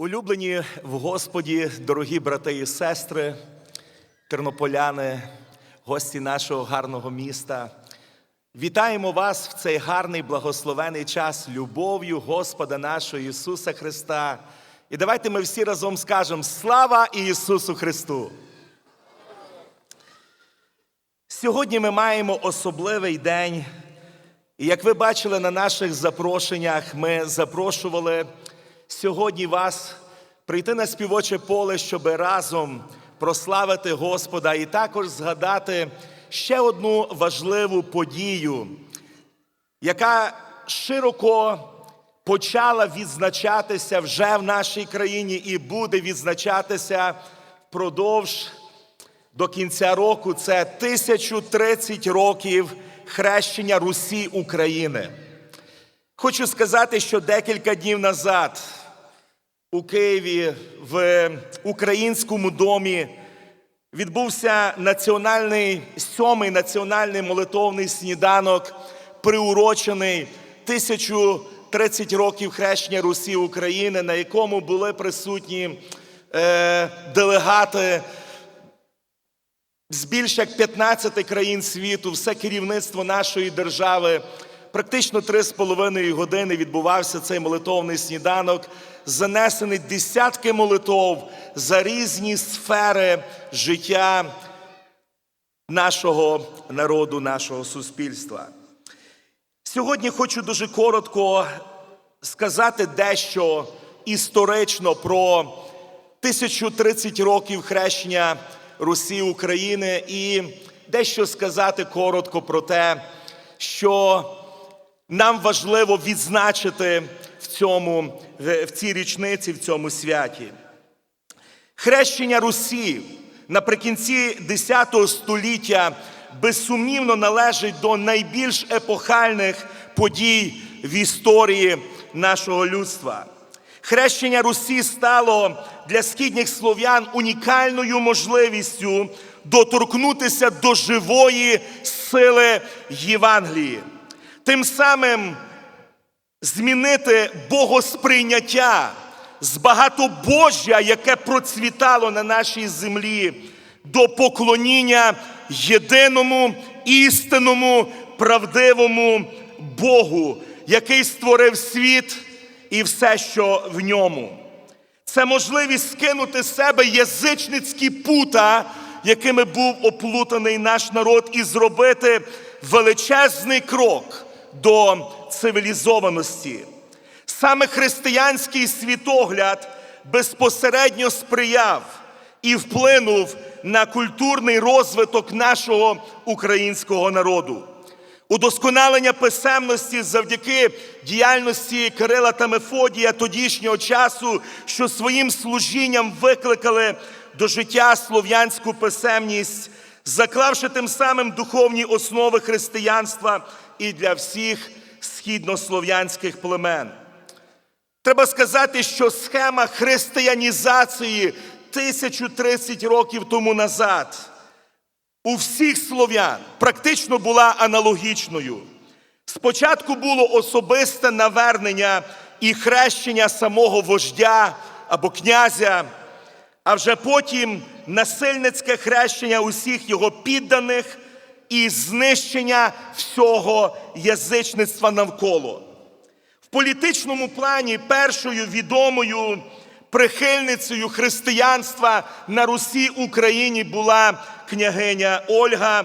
Улюблені в Господі, дорогі брати і сестри, тернополяни, гості нашого гарного міста. Вітаємо вас в цей гарний благословений час любов'ю Господа нашого Ісуса Христа. І давайте ми всі разом скажемо Слава Ісусу Христу! Сьогодні ми маємо особливий день. І як ви бачили на наших запрошеннях, ми запрошували сьогодні вас прийти на співоче поле, щоб разом прославити Господа і також згадати ще одну важливу подію, яка широко почала відзначатися вже в нашій країні і буде відзначатися впродовж до кінця року. Це 1030 років хрещення Русі України. Хочу сказати, що декілька днів назад у Києві в українському домі відбувся національний сьомий національний молитовний сніданок, приурочений 1030 років хрещення Русі України, на якому були присутні е, делегати з більш як 15 країн світу, все керівництво нашої держави. Практично три з половиною години відбувався цей молитовний сніданок, занесений десятки молитов за різні сфери життя нашого народу, нашого суспільства. Сьогодні хочу дуже коротко сказати дещо історично про 1030 років хрещення Русі України і дещо сказати коротко про те, що нам важливо відзначити в цьому, в цій річниці, в цьому святі. Хрещення Русі наприкінці X століття безсумнівно належить до найбільш епохальних подій в історії нашого людства. Хрещення Русі стало для східних слов'ян унікальною можливістю доторкнутися до живої сили Євангелії. Тим самим змінити богосприйняття з багатобожжя, яке процвітало на нашій землі, до поклоніння єдиному, істинному, правдивому Богу, який створив світ і все, що в ньому. Це можливість скинути з себе язичницькі пута, якими був оплутаний наш народ, і зробити величезний крок до цивілізованості. Саме християнський світогляд безпосередньо сприяв і вплинув на культурний розвиток нашого українського народу. Удосконалення писемності завдяки діяльності Кирила та Мефодія тодішнього часу, що своїм служінням викликали до життя слов'янську писемність, заклавши тим самим духовні основи християнства і для всіх східнослов'янських племен. Треба сказати, що схема християнізації 1030 років тому назад у всіх слов'ян практично була аналогічною. Спочатку було особисте навернення і хрещення самого вождя або князя, а вже потім насильницьке хрещення усіх його підданих і знищення всього язичництва навколо. В політичному плані першою відомою прихильницею християнства на Русі Україні була княгиня Ольга,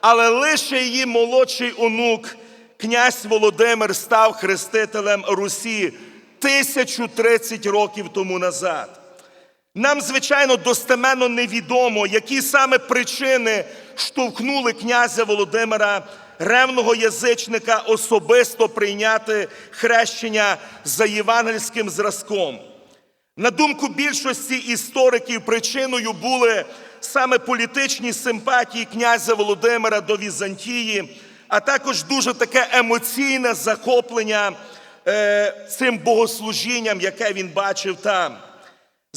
але лише її молодший онук, князь Володимир, став хрестителем Русі 1030 років тому назад. Нам, звичайно, достеменно невідомо, які саме причини штовхнули князя Володимира, ревного язичника, особисто прийняти хрещення за євангельським зразком. На думку більшості істориків, причиною були саме політичні симпатії князя Володимира до Візантії, а також дуже таке емоційне захоплення е, цим богослужінням, яке він бачив там.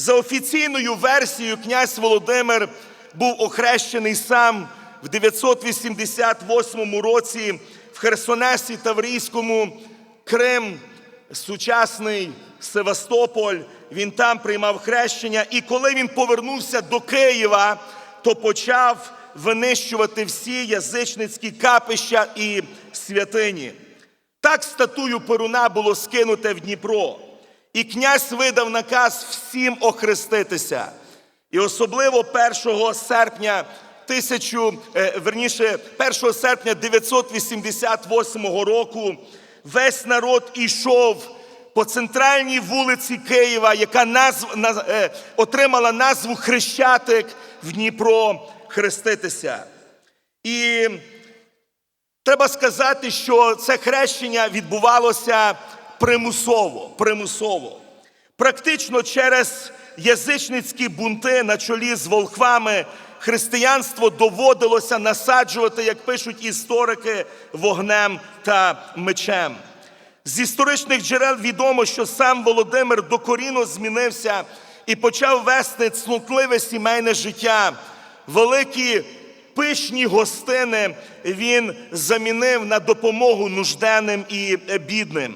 За офіційною версією, князь Володимир був охрещений сам в 988 році в Херсонесі Таврійському. Крим, сучасний Севастополь, він там приймав хрещення, і коли він повернувся до Києва, то почав винищувати всі язичницькі капища і святині. Так статую Перуна було скинуте в Дніпро, і князь видав наказ всім охреститися. І особливо 1 серпня тисячу, е, верніше, 1 серпня 988 року весь народ ішов по центральній вулиці Києва, яка назв, на- е, отримала назву Хрещатик в Дніпро хреститися. І треба сказати, що це хрещення відбувалося примусово. примусово. Практично через язичницькі бунти на чолі з волхвами християнство доводилося насаджувати, як пишуть історики, вогнем та мечем. З історичних джерел відомо, що сам Володимир докорінно змінився і почав вести цнутливе сімейне життя. Великі пишні гостини він замінив на допомогу нужденним і бідним.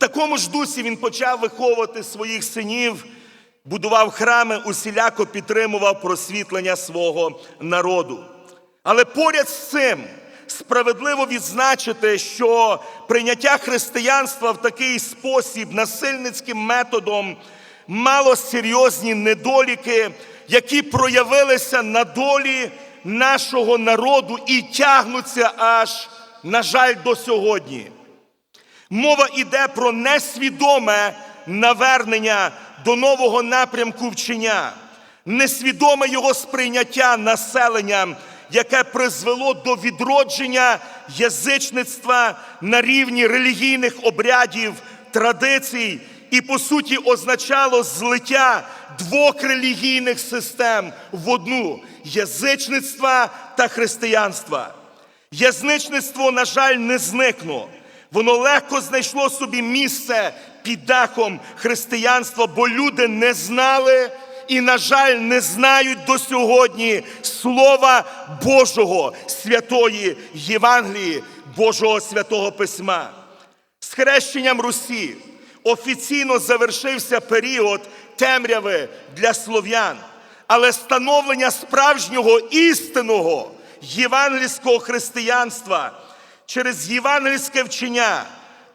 Такому ж дусі він почав виховувати своїх синів, будував храми, усіляко підтримував просвітлення свого народу. Але поряд з цим справедливо відзначити, що прийняття християнства в такий спосіб насильницьким методом мало серйозні недоліки, які проявилися на долі нашого народу і тягнуться аж, на жаль, до сьогодні. Мова йде про несвідоме навернення до нового напрямку вчення, несвідоме його сприйняття населенням, яке призвело до відродження язичництва на рівні релігійних обрядів, традицій і, по суті, означало злиття двох релігійних систем в одну язичництва та християнства. Язичництво, на жаль, не зникло. Воно легко знайшло собі місце під дахом християнства, бо люди не знали і, на жаль, не знають до сьогодні Слова Божого, святої Євангелії, Божого святого Письма. З хрещенням Русі офіційно завершився період темряви для слов'ян, але становлення справжнього істинного євангельського християнства через євангельське вчення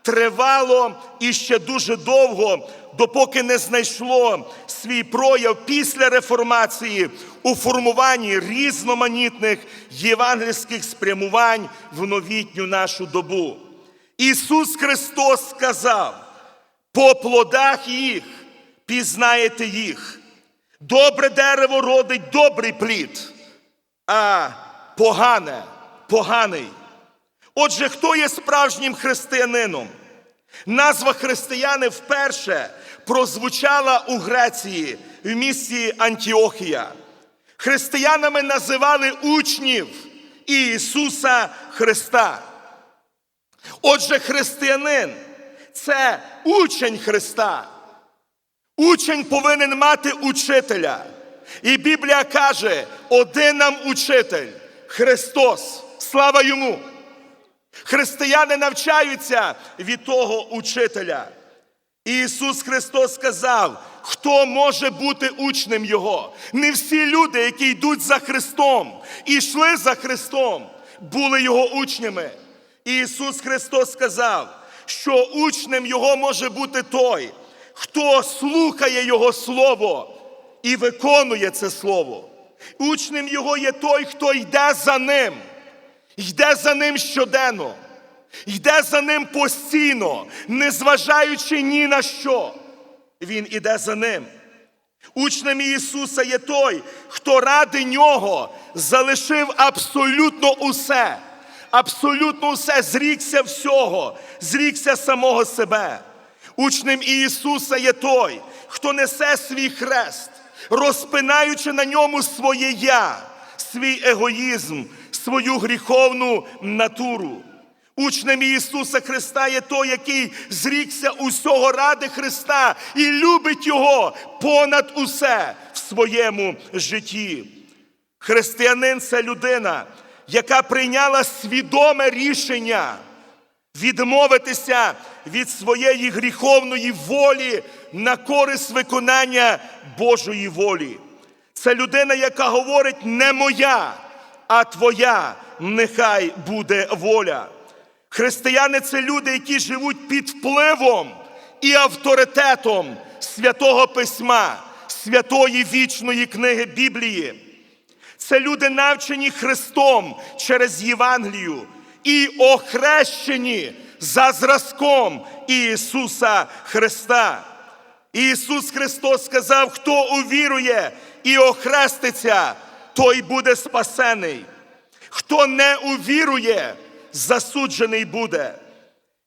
тривало і ще дуже довго, допоки не знайшло свій прояв після реформації у формуванні різноманітних євангельських спрямувань в новітню нашу добу. Ісус Христос сказав: по плодах їх пізнаєте їх. Добре дерево родить добрий плід, а погане поганий. Отже, хто є справжнім християнином? Назва християни вперше прозвучала у Греції в місті Антіохія. Християнами називали учнів Ісуса Христа. Отже, християнин це учень Христа. Учень повинен мати учителя. І Біблія каже: один нам учитель Христос. Слава йому! Християни навчаються від того учителя. І Ісус Христос сказав, хто може бути учнем Його. Не всі люди, які йдуть за Христом і йшли за Христом, були Його учнями. І Ісус Христос сказав, що учнем Його може бути той, хто слухає Його Слово і виконує це Слово. Учнем Його є той, хто йде за ним, йде за ним щоденно. Йде за ним постійно, незважаючи ні на що. Він іде за ним. Учнем Ісуса є той, хто ради нього залишив абсолютно усе, абсолютно усе, зрікся всього, зрікся самого себе. Учнем Ісуса є той, хто несе свій хрест, розпинаючи на ньому своє я, свій егоїзм, свою гріховну натуру. Учнем Ісуса Христа є той, який зрікся усього ради Христа і любить Його понад усе в своєму житті. Християнин це людина, яка прийняла свідоме рішення відмовитися від своєї гріховної волі на користь виконання Божої волі. Це людина, яка говорить не моя, а твоя нехай буде воля. Християни це люди, які живуть під впливом і авторитетом святого письма, святої вічної книги Біблії. Це люди, навчені Христом через Євангелію і охрещені за зразком Ісуса Христа. Ісус Христос сказав, хто увірує і охреститься, той буде спасений. Хто не увірує, засуджений буде.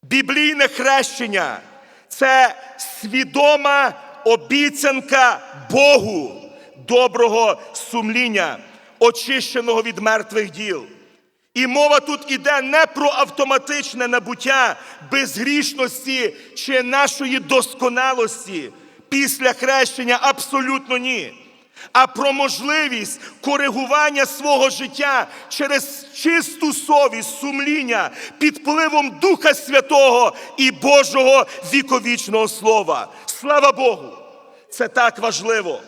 Біблійне хрещення це свідома обіцянка Богу доброго сумління, очищеного від мертвих діл. І мова тут іде не про автоматичне набуття безгрішності чи нашої досконалості після хрещення абсолютно ні. А про можливість коригування свого життя через чисту совість, сумління під впливом Духа Святого і Божого віковічного Слова. Слава Богу! Це так важливо.